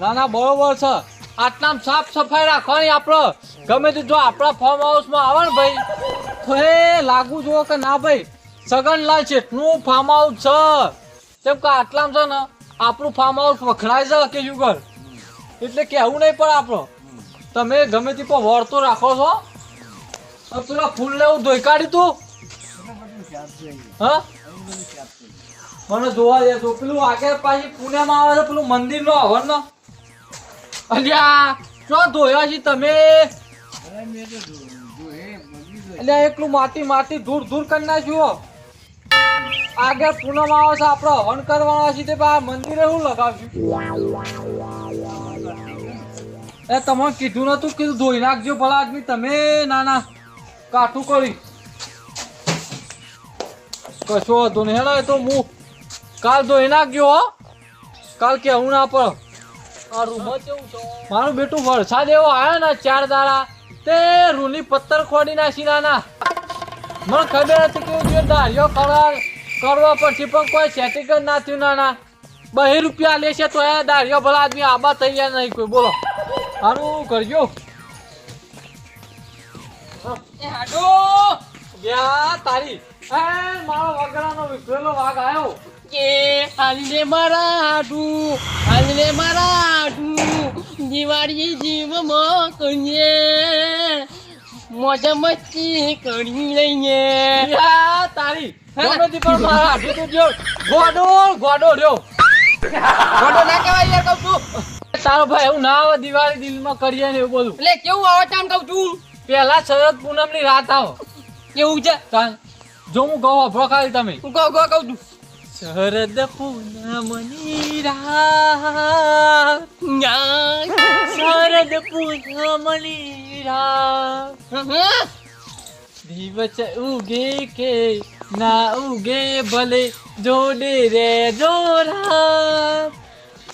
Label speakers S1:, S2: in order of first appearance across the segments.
S1: ના
S2: ના બરોબર છે. આટલામ સાફ સફાઈ રાખવાની આપણો ગમે તે જો આપણા ફાર્મ હાઉસમાં આવે ને ભાઈ, તો એ લાગુ જુઓ કે ના ભાઈ સગન લાલ છે એટલું ફાર્મ હાઉસ છે. તેમ કે આટલામ છે ને આપણું ફાર્મ હાઉસ વખણાય છે કે યુગર એટલે કહેવું નહીં પડે આપણો. તમે ગમે તે પણ વળતો રાખો છો. પેલા ફૂલ હું ધોઈ કાઢી તું. હા? મને જોવા દે તો પેલું આગળ પાછી પુણેમાં આવે છે, પેલું મંદિર નો હવન નો અલ્યા શું ધોયા છે તમે? અલ્યા, એકલું માટી માટી દૂર દૂર કરી નાખ્યું આગળ પૂનમ આવે છે આપણે હવન કરવાના છે તે બા મંદિરે હું લગાવશું. એ તમે કીધું નતું કીધું ધોઈ નાખજો ભલા આદમી તમે ના ના કાઠું કરી. કશો વાંધો નહીં હેડો એ તો હું કાલ ધોઈ નાખજો હો. કાલ કે હું ના પણ મારું બેટું વરસાદ એવો આવ્યો ને ચાર દાડા તે રૂની પથ્થર ખોડી નાખી નાના. મને ખબર હતી કે ધાર્યો દાળીઓ કરવા પડશે પણ કોઈ સેટિંગ જ ના થયું નાના. બહી રૂપિયા લેશે તો એ દાળીઓ ભલા આદમી આબા થઈ ગયા નહીં કોઈ. બોલો. સારું કરજો. તારી. મારો વગરાનો વિખરેલો વાઘ આવ્યો
S3: કે હાલને મારા હાડું હાલને મારા હાડું. દિવાળી જીવમાં કરીએ મોજા મસ્તી કરી લઈએ.
S2: તારી. તે પણ મારા હાથે તો જો ગોડો ગોડો રહ્યો.
S3: ખોટો ના કહેવાય યાર કહું છું.
S2: તારો ભાઈ એવું ના આવે દિવાળી દિલમાં કરીએ ને એવું બધું
S3: એટલે કેવું આવે તાન કહું છું?
S2: પેલા શરદ પૂનમની રાત આવો.
S3: કેવું છે?
S2: જો હું કહું અભરો ખાલી તમે.
S3: હું કહું કહું કહું છું.
S2: શરદ પૂનમની રાત. શરદ પૂનમની રાત? દિવસ ઉગે કે ના ઉગે ભલે જોડે રે જોરા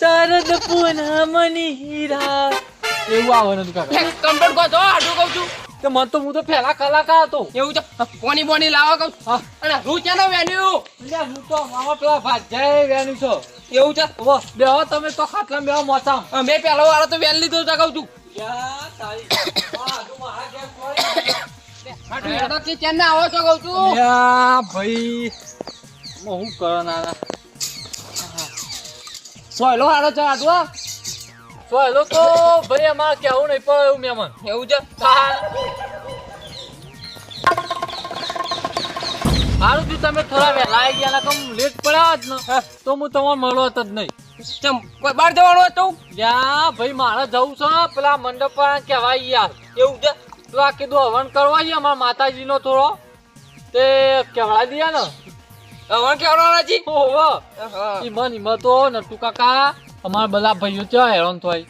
S2: શરદ પૂનમની હીરા. એવું આવવાનું કાકા
S3: કમ્પ્લેટ કહો તો હાડું કહું છું.
S2: તો મન તો હું તો પહેલા કલાકાર હતો
S3: એવું છે? પોની બોની લાવો કહું. છું
S2: હા.
S3: અને હું ને વેન્યુ?
S2: હું તો મામા પેલા ભાજ્યા વેન્યુ છો.
S3: એવું છે?
S2: બેહો તમે તો ખાટલા બેહો મોસામ.
S3: મેં પહેલો વાળો તો વેન લીધો છે કહું છું.
S2: યા તારી આ મારા ઘેર
S3: છો સોયલો
S2: ચાલો તો? ભાઈ અમારે કેવું નહીં પડે એવું મહેમાન.
S3: એવું છે?
S2: સારું થયું તમે થોડા વહેલા આવી ગયા કમ લેટ પડ્યા જ ને. તો હું તમારે મળો જ નહીં.
S3: ચમ કોઈ બહાર જવાનું હતું
S2: યા ભાઈ મારે જવું છે પેલા મંડપ પર કહેવાય યાર.
S3: એવું છે?
S2: તો આ કીધું હવન કરવા છે અમારા માતાજીનો થોડો. તે કેવડા દિયા ને?
S3: હવન જી
S2: ઓહો ઈમન ઈમન તો નટુ કાકા અમારા બધા ભાઈઓ ત્યાં હેરાન થાય.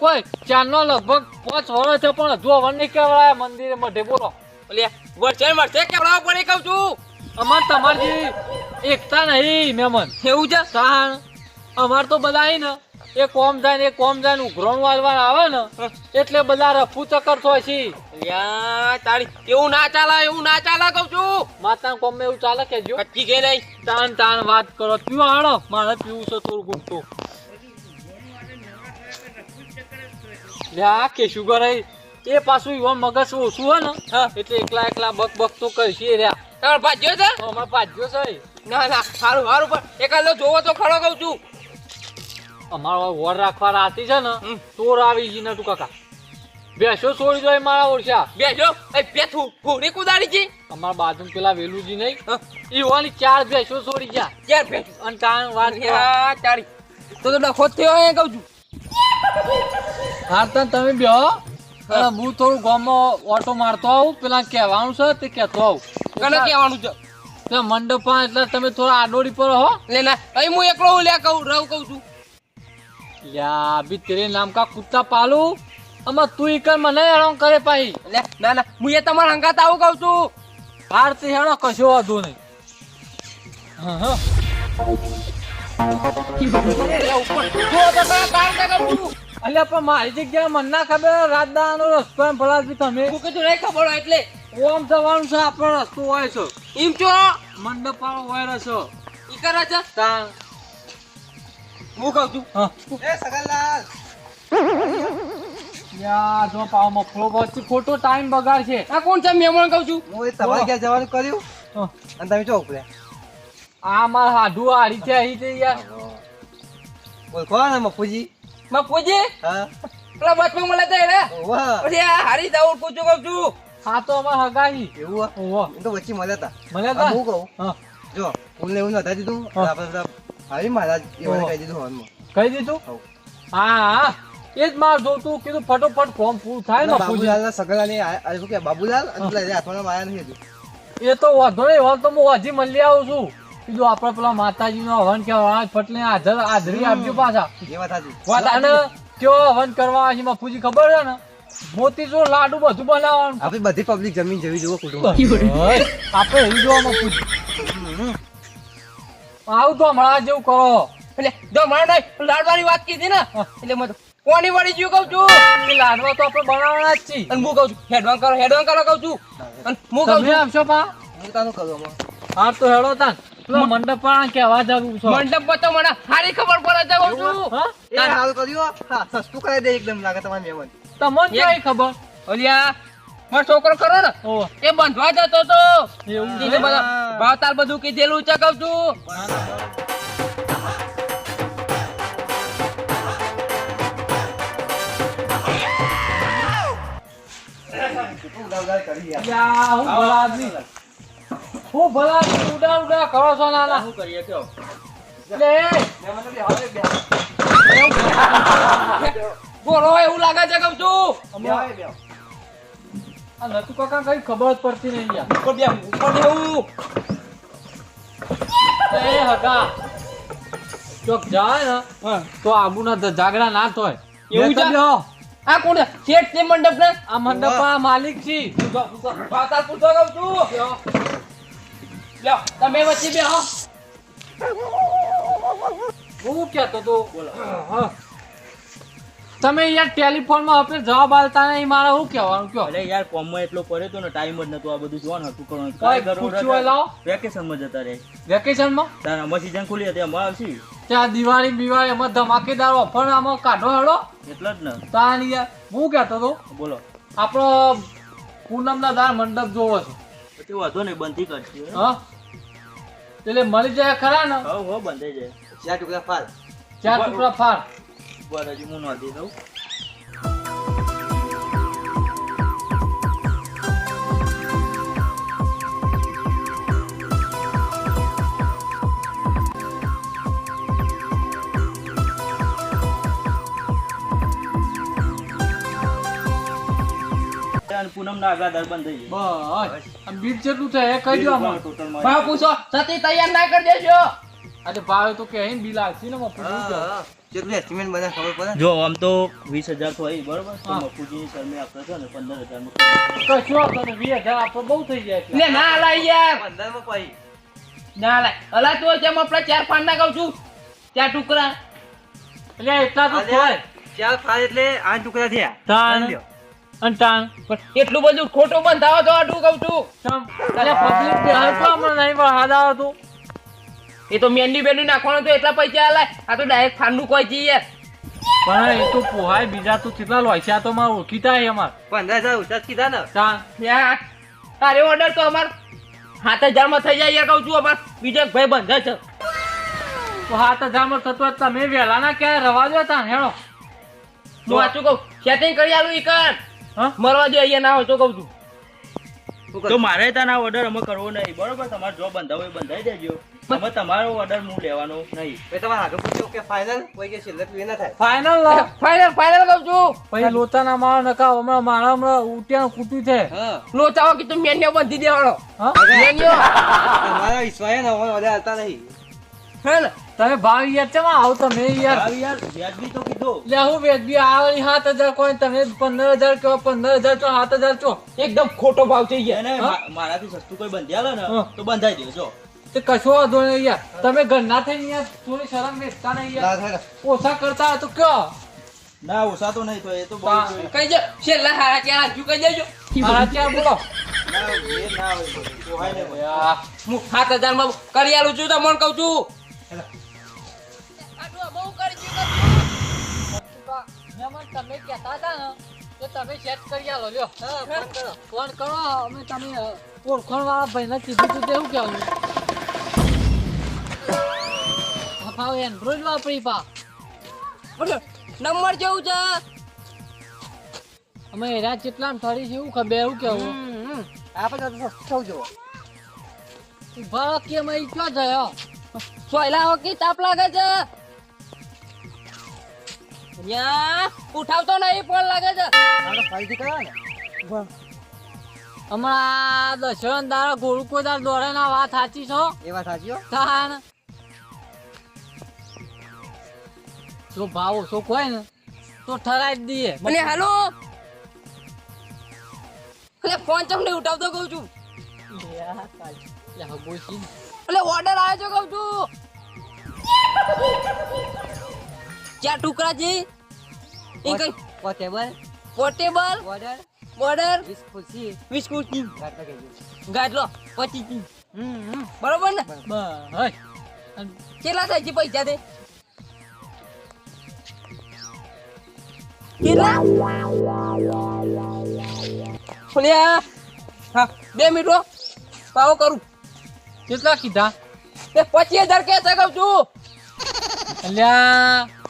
S2: કોઈ ચારનો લગભગ પાંચ વર્ષ છે પણ હજુ હવન નહીં કેવડાય મંદિરે મઢે બોલો.
S3: ઓલે વર્ષે વર્ષે કેવડાવવા પણ કહું છું?
S2: અમાર તમારી એકતા નહીં મેમન.
S3: એવું છે?
S2: સાણ અમાર તો બધા ને એ કોમ જાય ને એ કોમ જાય ને ઉઘરોણ વાળવા આવે ને એટલે બધા રફુ ચક્કર થાય છે.
S3: તારી એવું ના ચાલે એવું ના ચાલે કઉ છું.
S2: માતા કોમ એવું ચાલે કે જો?
S3: કચ્ચી કે નહીં?
S2: તાન તાણ વાત કરો. પીવા હાડો મારે પીવું છે થોડું ઘૂમતું લ્યા કે શુગર એ પાછું યુવા મગજ ઓછું હોય ને
S3: હા.
S2: એટલે એકલા એકલા બક બક તો કરશે રહ્યા.
S3: તમારે ભાજ્યો છે?
S2: અમારે ભાજ્યો છે.
S3: ના ના સારું સારું પણ એકાદ જોવો તો ખરો કઉ છું.
S2: અમારો વોર રાખવા રાતી છે ને. ચોર આવી ગઈ નટુ કાકા. બેસો છોડી દો એ મારા ઓળખ્યા
S3: બેસો એ બેઠું. ઘોડી કુદાડી જી.
S2: અમારા બાજુ પેલા વેલુજી નહીં.
S3: હા.
S2: ઈવાની ચાર બેસો છોડી ગયા.
S3: ચાર બેસો
S2: અને તાણ વાત.
S3: યા તારી. તો તો ડખો જ થયો એ કહું છું.
S2: હા તો તમે બેહો. હું. થોડું ગામમાં ઓટો મારતો આવું. પેલા કહેવાનું છે તે કહેતો આવું.
S3: કને કહેવાનું છે?
S2: તે મંડપમાં એટલે તમે થોડા આડોડી પર હો
S3: લે ના. અહીં હું એકલો હું લે કહું રહું કહું છું.
S2: અભી તેરે નામ કા કુત્તા પાલુ? અમાર તું ઈકર મને હેરાન કરે પાહી
S3: લે ના ના હું એ તમારા હંગાત આવું કહું છું.
S2: હાર તે હેણો કશો વાંધો નહીં. હા હા. અલ્યા પણ મારી જગ્યા મને ના ખબર રાજદાનો રસ્તો એમ ભલાથી તમે.
S3: હું કીધું નહીં ખબર હોય એટલે.
S2: ઓમ જવાનું છે આપણો રસ્તો હોય છે.
S3: એમ છો?
S2: મંડપ વાળો હોય રહ્યો
S3: ઈ કરે છે? હું કહું છું?
S2: હા.
S4: એ સગનલાલ.
S2: યા જો પાવ મફળો વચ્ચે ખોટો ટાઈમ બગાડ છે.
S3: આ કોણ છે? મહેમાન કહું છું.
S4: હું એ તમારે ક્યાં જવાનું કર્યું? અને તમે ચો ઉપડ્યા
S2: આ માર હાડુ હારી છે અહીં છે યાર.
S4: બોલ કોણ મફુજી?
S3: બાપુજી
S4: હા.
S3: પેલા બચપન મળે તો એને. પછી આ હારી દઉડ પૂછું કહું છું.
S2: હા તો અમાર હગાઈ.
S4: એવું
S2: ઓહો.
S4: તો વચ્ચે મળ્યા હતા
S2: મળ્યા
S4: હું કહું. જો ફૂલ ને એવું નતા દીધું. આપણે મહારાજ એવાને કહી દીધું
S2: કહી દીધું? હા હા એ જ માર જોતું કીધું ફટોફટ ફોર્મ પૂરું થાય ને
S4: બાબુલાલ ને આ- આ શું કે બાબુલાલ? એટલે હાથમાં માયા નહીં હતું
S2: એ તો વાંધો નહીં હવે તો હું હજી મળી આવું છું. કીધું આપણે પેલા માતાજી નો હવન કહેવાય ફટલે હાજર હાજરી આપજો પાછા.
S4: એ વાત
S2: અને કયો હવન કરવા છે બાપુજી ખબર છે ને? મોતીચૂર લાડુ બધું બનાવવાનું.
S4: આપણી બધી પબ્લિક જમીન જેવી જોવો કુટુંબ
S2: આપણે એવી જોવા બાપુજી આવું તો હમણાં જેવું કરો.
S3: એટલે જો મારા લાડવાની વાત કીધી ને એટલે મેં કોની વળી જ્યું કહું છું?
S2: કે લાડવા તો આપણે બનાવવાના જ છીએ.
S3: અને હું કહું છું હેડવાન કરો હેડવાન કરો કહું છું. અને હું કહું છું
S2: આપશો પા
S4: હું તાનું કરું
S2: હા તો હેડો તાન. મંડપ પણ કેવા જરૂર છો.
S3: મંડપ પર તો મને સારી ખબર પડે કહું છું.
S4: એ હાલ કર્યું હા. સસ્તું કરાવી દે એકદમ લાગે તમારે મહેમાન.
S2: તમને ખબર?
S3: ઓલિયા મારો છોકરો કરો ને એ બંધવા જતો તો.
S2: એવું
S3: ભાવતાલ બધું કીધેલું છે છું.
S2: હું ભલા ઉડા ઉડા કરો છો નાના.
S3: શું કરીએ કયો એવું લાગે છે કઉ છું.
S2: આ નતુ કાકા કઈ ખબર પડતી નહીં યાર.
S3: ઉપર બે ઉપર બેહું.
S2: એ હગા. ચોક જાય ને તો આબુના ધ- ના થોય
S3: એવું
S2: બે તો
S3: છે?
S2: બેહો.
S3: આ કોણ શેઠ છે મંડપ ને?
S2: આ મંડપ આ માલિક છી.
S3: ભાવતાલ પૂછો. કહું છું. લ્યો તમે વચ્ચે બેહો.
S2: હું કેતો તો હા. તમે યાર ટેલિફોનમાં આપણે જવાબ આલતા નહીં મારે શું કહેવાનું કયો?
S5: અરે યાર કોમમાં એટલો પડ્યો તો ને ટાઈમ જ નતો આ બધું જોવાનું હતું કરવાનું?
S2: કઈ ખુરશી લાવો
S5: વેકેશનમાં જતા રહે.
S2: વેકેશનમાં?
S5: તાર અમાર સીઝન ખુલી હતી અમાર આવશી.
S2: ત્યાં દિવાળી બિવાળી એમાં ધમાકેદાર ઓફર આમાં કાઢો હેડો.
S5: એટલે જ ને.
S2: તાન યાર હું કહેતો તો
S5: બોલો.
S2: આપણો પૂનમના દાર મંડપ જોવો છે.
S5: તે વાંધો નહીં બંધી કરશે
S2: હા? એટલે મળી જાય ખરા ને?
S5: હો હો બંધાઈ જાય.
S4: ચાર ટુકડા ફાર
S2: ચાર ટુકડા ફાર
S5: બર હજી હું નોંધી દઉં પૂનમ ના આગલા દર બંધ થઈ જાય
S2: બસ. બીટ બીજ જેટલું છે એ કહી દો
S3: ભાવ પૂછો. સતી તૈયાર ના કરી દેજો.
S2: અરે ભાવે તો કે અહીં બિલ આવશે ને મફત
S4: હા, એસ્ટિમેટ બધા ખબર પડે?
S5: જો આમ તો વીસ હજાર તો આવી બરોબર? તો
S2: હા.
S5: મફુજીની શરમે આપણે છે ને પંદર હજારમાં
S2: કશું આપતો નહીં વીસ હજાર આપણો બહુ થઈ જાય છે.
S3: લે ના લાઈ યાર.
S4: પંદરમાં પછી.
S3: ના લાઈ હલાતું હોય જેમ આપણે ચાર પાંચ ના કહું છું. ચાર ટુકડા.
S2: એટલે એટલા તો થાય.
S4: ચાર પાંચ એટલે આઠ ટુકડા થયા.
S2: તાન અને તાન
S3: એટલું બધું ખોટું બંધાવો તો આટલું કહું છું.
S2: એટલે પબ્લિક બેહાર તો હમણાં નહીં પણ હાથ આવે તો.
S3: એ તો મેંદી બેંદી નાખવાનું તો એટલા પૈસા આલે. આ તો ડાયરેક્ટ ફાંડું કોઈ જઈએ
S2: પણ એ તો પોહાય બીજા તો કેટલા લોય છે આ તો મારે ઓળખીતા હે અમાર.
S4: પંદર હજાર જ કીધા ને?
S3: હા તારે ઓર્ડર તો અમાર સાત હજારમાં થઈ જાય યાર કહું છું અમાર. બીજો એક ભાઈ બંધે છે.
S2: તો હાથ હજારમાં થતો તમે વહેલા ના ક્યારે રવા દો તા હેડો.
S3: હું વાંચું કહું સેટિંગ કરી આલું ઈ કર.
S2: હા?
S3: મરવા દે અહીંયા ના હોય તો કહું છું.
S5: તો મારે તાના ઓર્ડર અમે કરવો નહીં. બરોબર? તમારે જો બંધાવો એ બંધાઈ દેજો. અમે તમારો ઓર્ડર હું લેવાનો નહીં.
S4: એ તમારે આગળ પૂછ્યો કે ફાઇનલ કોઈ કે છેલ્લે પેલું ના થાય.
S2: ફાઇનલ
S3: ફાઇનલ ફાઇનલ કહું છું.
S2: પછી લોચાના મારો નકા હમણાં મારા હમણાં ઉટ્યા કૂટ્યું છે.
S4: હા.
S3: લોચાવો કે મેન્યો બંધી દેવાનો. મેન્યો
S4: તમારા વિશ્વાસ ને હવે વધારે હાલતા નહીં.
S3: હે ને
S2: તમે ભાવ યાર ચેમાં આવો તમે યાર
S5: ભાવ યાર વ્યાજબી તો કીધો.
S2: લે હું વ્યાજબી સાત હજાર કોઈ તમે પંદર હજાર કહો પંદર હજાર ચો સાત હજાર ચો
S3: એકદમ ખોટો ભાવ છે યાર
S5: એને મારાથી સસ્તું કોઈ બંધાયેલો ને તો બંધાઈ દેજો.
S2: તે કશો વાંધો નહીં યાર. તમે ઘરના થઈને યાર થોડી શરમ વેચતા નહીં
S4: ના
S2: યાર
S4: થાય
S2: ઓછા કરતા તો કયો
S5: ના ઓછા તો નહીં તો એ તો
S2: તા-.
S3: કઈ જો છેલ્લા હારા ચાર હજુ કઈ દેજો.
S2: મારા ત્યાં બોલો.
S5: ના એ ના હોય બધું. પોહાય ને
S2: યાર,
S3: હું સાત હજારમાં કરી આલું છું તમને કહું છું.
S2: મહેમાન તમે કહેતા હતા ને તો તમે સેટ કરી આલો લ્યો. ફોન કરો. અમે તમે ઓળખણ વાળા ભાઈને કીધું તું તેવું કેવું ભાવ એન્ડ્રોઈડ વાપરી પા.
S3: નંબર જેવું છે?
S2: અમે એરા કેટલા ઠરી છે એવું ખબર એવું કેવું
S4: આપણે તો સૌ જોવો?
S2: ઊભા કે અમે ક્યાં થયો
S3: સોયલા હોકી તાપ લાગે છે? યા ઉઠાવતો નહીં પણ લાગે છે.
S4: ફરીથી કરવા ને?
S2: હમણાં દશરથ દાડ દોડે ના વાત સાચી છો?
S4: એ વાત સાચી હો.
S2: જો ભાવ ઓછો હોય ને તો ઠરાઈ જ દઈએ.
S3: અને હાલો. એટલે ફોન ચમ નહીં ઉઠાવતો કહું છું? એટલે ઓર્ડર આવ્યો છે કહું છું. ચાર ટુકડા છે. એ કઈ?
S4: પોર્ટેબલ
S3: પોર્ટેબલ
S4: બોર્ડર
S3: બોર્ડર
S4: વીસ
S3: બિસ્કુટ
S4: ગાંઠ કહેજો
S3: ગાટલો પચીસ બરોબર ને?
S2: બસ.
S3: કેટલા થાય છે પૈસા તે? કેટલા? ઓલ્યા હા બે મિનિટ પાવો કરું.
S2: કેટલા કીધા?
S3: તે પચીસ હજાર કે કહું છું.
S2: અલ્યા.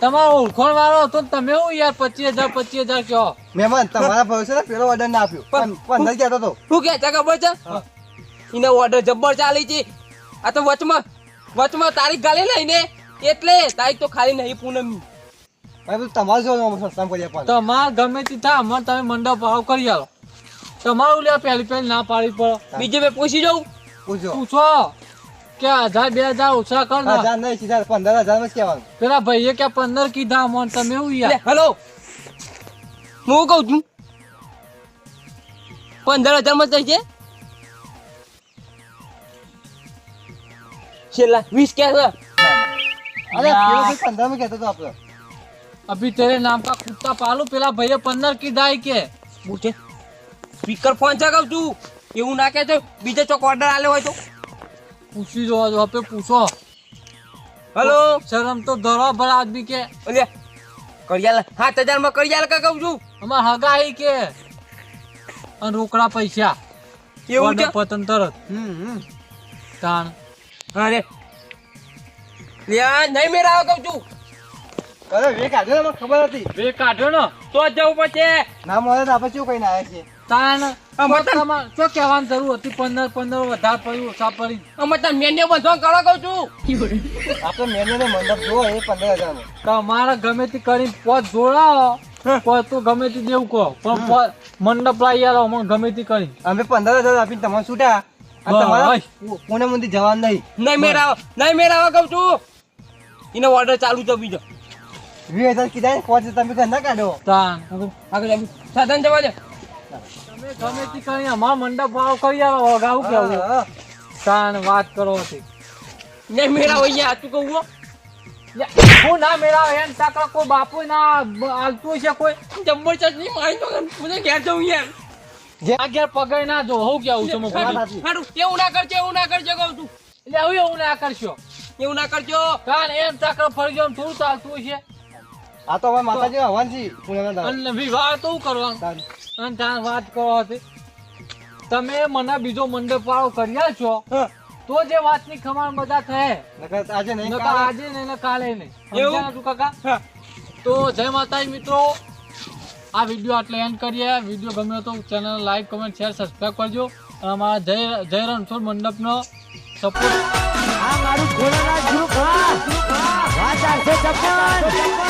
S2: તમારો ઓળખણ વાળો હતો તમે હું યાર પચીસ હજાર પચીસ હજાર કહો.
S4: મહેમાન તમારા ભરોસે પેલો ઓર્ડર ના આપ્યો.
S3: પણ-
S4: પંદર કહેતો હતો
S3: શું કે છે ખબર છે? એને ઓર્ડર જબ્બર ચાલી છે આ તો વચમાં વચમાં તારીખ ગાલી લઈને એટલે તારીખ તો ખાલી નહીં પૂનમ
S4: તમારે
S2: ગમે તે થાય અમારે તમે મંડપ ભાવ કરી આવો તમારું લે પહેલી પહેલી ના પાડી પડો.
S3: બીજે મેં પૂછી જાઉં.
S4: પૂછો.
S2: પૂછો. કે હજાર બે હજાર ઓછા કર ને.
S4: હજાર નહીં સીધા પંદર હજારમાં કેવાનું
S2: પેલા ભાઈએ કે પંદર કીધા અમને તમે એવું યાર.
S3: હલો. હું કહું છું? પંદર હજારમાં છે છેલ્લા વીસ કે
S4: અરે પંદરમાં કહેતો હતો આપણે
S2: અભી તેરે નામ કા કુત્તા પાલુ? પેલા ભાઈએ પંદર કીધા કે.
S3: પૂછે સ્પીકર ફોન કઉ છું. એવું ના કહેતો બીજે ચોક ઓર્ડર આલે હોય તો.
S2: પૂછી જો જો આપે પૂછો.
S3: હેલો?
S2: શરમ તો ધરો ભર આદમી કે.
S3: ઓલે કરિયાલ સાત હજારમાં કરિયાલ કા કહું છું?
S2: અમાર હગાઈ કે. અને રોકડા પૈસા.
S3: એવું છે
S2: પતન તરત.
S4: હમ હમ.
S2: તાણ.
S3: અરે. લ્યા નહીં મેરા કહું છું.
S4: અરે વે કાઢ્યો ને ખબર હતી.
S2: વે કાઢ્યો ને?
S3: તો જ જવું પડશે.
S4: ના મળે તો આપણે શું કહીને આવ્યા છીએ
S2: તાણ
S3: અમાર તો-
S2: કહેવાની જરૂર હતી? પંદર પંદર વધારે પડ્યું ઓછા પડી
S3: અમે તને મેન્યુ બંધો કરો કહું છું.
S4: આપણે મેને ને મંડપ જોવો એ પંદર હજાર
S2: તમારે ગમે તે કરી પોત જોડાવો. પોત તો ગમે તે દેવું કહો. પણ મંડપ લાવી ગમે તે કરી
S4: અમે પંદર હજાર આપીને તમારે છૂટ્યા. અને
S2: બસ.
S4: તમારા પુણે મંદિર જવાનું નહીં.
S3: નહીં મેરાવ નહીં મેરાવ કહું છું. એને ઓર્ડર ચાલુ છે બીજો.
S4: વીસ હજાર કીધા ને તમે ઘર ના કાઢો
S3: આગળ સાધન જવા દે.
S2: તમે ગમે તે કરી અમારા મંડપ ભાવ કરી આવો અગાઉ કેવું. તાણ વાત કરો હતી.
S3: ને મેરા અહીંયા તું કહું હો.
S2: હું ના મેળાવ એમ તાકા કોઈ બાપુ ના બ- છે કોઈ?
S3: જબરજસ્ત નહીં મારી તો મને ઘેર જવું યાર.
S2: આ ઘેર પગાઈ ના જો હું કેવું છું મફત
S3: એવું ના કરજો એવું ના કરજો કહું છું.
S2: એટલે હવે એવું ના કરશો.
S3: એવું ના કરજો.
S2: કારણ એમ તાકા ફરજો એમ થોડું ચાલતું છે
S4: આ તો હવે માતાજી હવાનજી છે પુણેના
S2: વિવાહ તો શું કરવાનું. અને ત્યાં વાત કરો હતી. તમે મને બીજો મંડપ વાળો કર્યા છો તો જે વાતની ખમાણ બધા થાય
S4: આજે નહીં
S2: આજે નહીં ને કાલે નહીં.
S3: એવું?
S2: કાકા? તો જય માતાજી મિત્રો આ વીડિયો આટલે એન્ડ કરીએ. વીડિયો ગમ્યો તો channel like comment share subscribe કરજો. અને અમારા જય જય રણછોડ મંડપનો સપોર્ટ
S1: આ મારું ખોરાના ગ્રુપ હા. વાત ચપ્પલ.